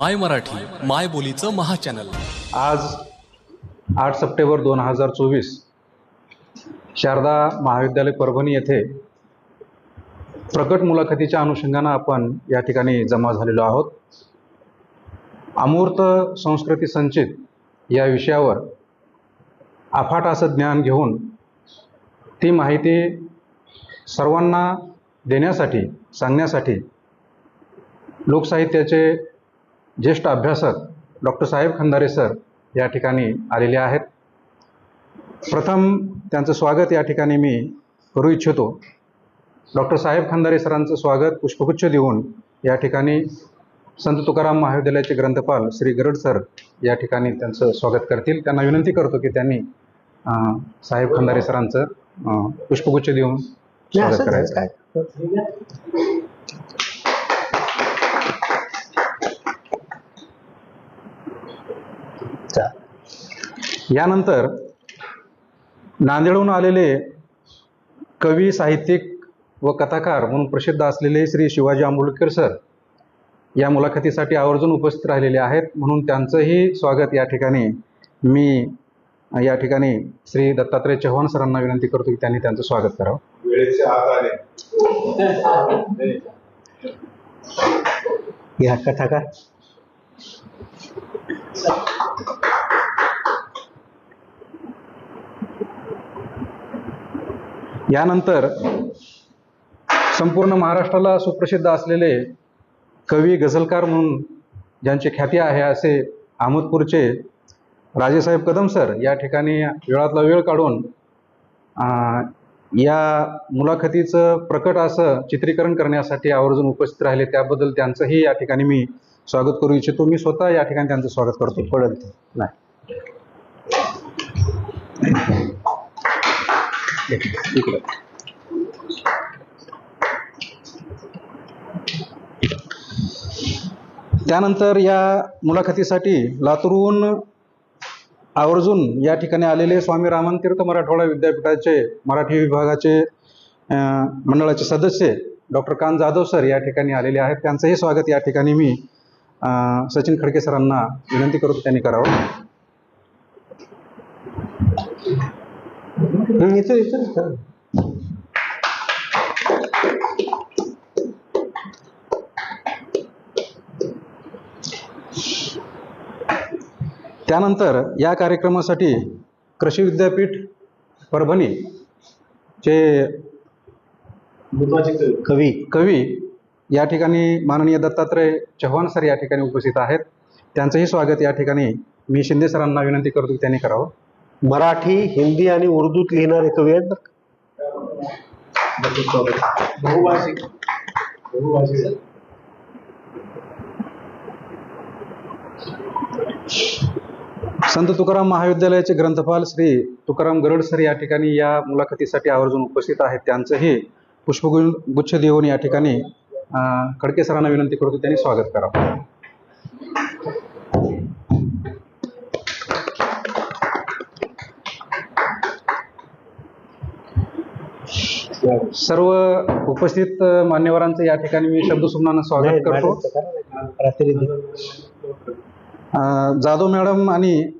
माय मराठी माय बोलीचं महाचॅनल. आज आठ सप्टेंबर दोन हजार चोवीस शारदा महाविद्यालय परभणी येथे प्रकट मुलाखतीच्या अनुषंगानं आपण या ठिकाणी जमा झालेलो आहोत. अमूर्त संस्कृती संचित या विषयावर अफाट असं ज्ञान घेऊन ती माहिती सर्वांना देण्यासाठी सांगण्यासाठी लोकसाहित्याचे ज्येष्ठ अभ्यासक डॉक्टर साहेब खंदारे सर या ठिकाणी आलेले आहेत. प्रथम त्यांचं स्वागत या ठिकाणी मी करू इच्छितो. डॉक्टर साहेब खंदारे सरांचं स्वागत पुष्पगुच्छ देऊन या ठिकाणी संत तुकाराम महाविद्यालयाचे ग्रंथपाल श्री गरड सर या ठिकाणी त्यांचं स्वागत करतील. त्यांना विनंती करतो की त्यांनी साहेब खंदारे सरांचं पुष्पगुच्छ देऊन स्वागत करायचं. आहे यानंतर नांदेडहून आलेले कवी साहित्यिक व कथाकार म्हणून प्रसिद्ध असलेले श्री शिवाजी आंबोलकर सर या मुलाखतीसाठी आवर्जून उपस्थित राहिलेले आहेत. म्हणून त्यांचंही स्वागत या ठिकाणी मी या ठिकाणी श्री दत्तात्रय चव्हाण सरांना विनंती करतो की त्यांनी त्यांचं स्वागत करावं. वेळेच्या या कथाकार. यानंतर संपूर्ण महाराष्ट्राला सुप्रसिद्ध असलेले कवी गझलकार म्हणून ज्यांची ख्याती आहे असे अहमदपूरचे राजेसाहेब कदम सर या ठिकाणी वेळातला वेळ काढून या मुलाखतीचं प्रकट असं चित्रीकरण करण्यासाठी आवर्जून उपस्थित राहिले. त्याबद्दल त्यांचंही या ठिकाणी मी स्वागत करू इच्छितो. मी स्वतः या ठिकाणी त्यांचं स्वागत करतो. पडत ते नाही. त्यानंतर या मुलाखतीसाठी लातूरहून आवर्जून या ठिकाणी आलेले स्वामी रामन तीर्थ मराठवाडा विद्यापीठाचे मराठी विभागाचे मंडळाचे सदस्य डॉक्टर कान जाधव सर या ठिकाणी आलेले आहेत. त्यांचंही स्वागत या ठिकाणी मी सचिन खडके सरांना विनंती करतो त्यांनी करावं. येतो येतो. त्यानंतर या कार्यक्रमासाठी कृषी विद्यापीठ परभणी चे कवी. कवी या ठिकाणी माननीय दत्तात्रय चव्हाण सर या ठिकाणी उपस्थित आहेत. त्यांचंही स्वागत या ठिकाणी मी शिंदे सरांना विनंती करतो की त्यांनी करावं. मराठी हिंदी आणि उर्दूत लिहिणारे कवी आहेत? बहुभाषिक. संत तुकाराम महाविद्यालयाचे ग्रंथपाल श्री तुकाराम गरड सर या ठिकाणी या मुलाखतीसाठी आवर्जून उपस्थित आहेत. त्यांचंही पुष्पगु गुच्छ देऊन या ठिकाणी खडके सरांना विनंती करतो त्यांनी स्वागत करावं सर्व उपस्थित मान्यवरांचं या ठिकाणी मी शब्दसुमनानं स्वागत करतो. जाधव मॅडम आणि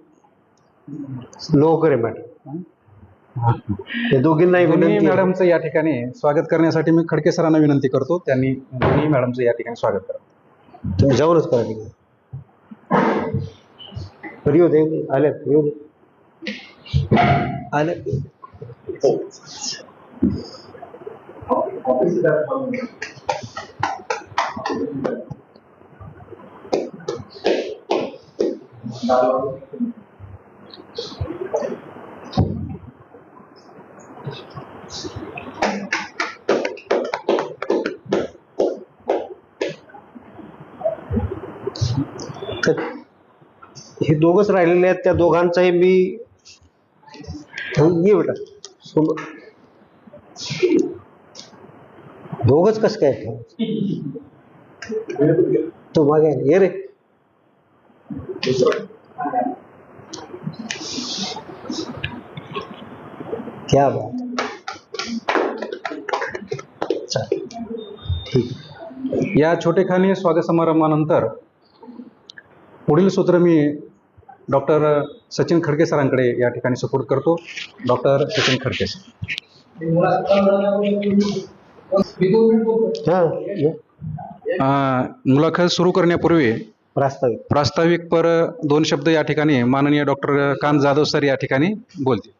लोहकरे मॅडम. हे दोघींनाही. मॅडमचं या ठिकाणी स्वागत करण्यासाठी मी खडके सरांना विनंती करतो. त्यांनी दोन्ही मॅडमचं या ठिकाणी स्वागत करा. तुम्ही जाऊनच करा येऊ दे येऊ दे. आले. तर हे दोघच राहिलेले आहेत त्या दोघांचाही मी ये बेटा सोम दोघच कस काय? तो मागे आहे. ये रे. क्या बात. ठीक. या छोटेखानी स्वागत समारंभानंतर पुढील सूत्र मी डॉक्टर सचिन खडके सरांकडे या ठिकाणी सपोर्ट करतो. Doctor Sachin Khadke sir. हा. अं, मुलाखत सुरू करण्यापूर्वी प्रास्ताविक. प्रास्ताविक पर दोन शब्द या ठिकाणी माननीय डॉक्टर कांत जाधव सर या ठिकाणी बोलतील.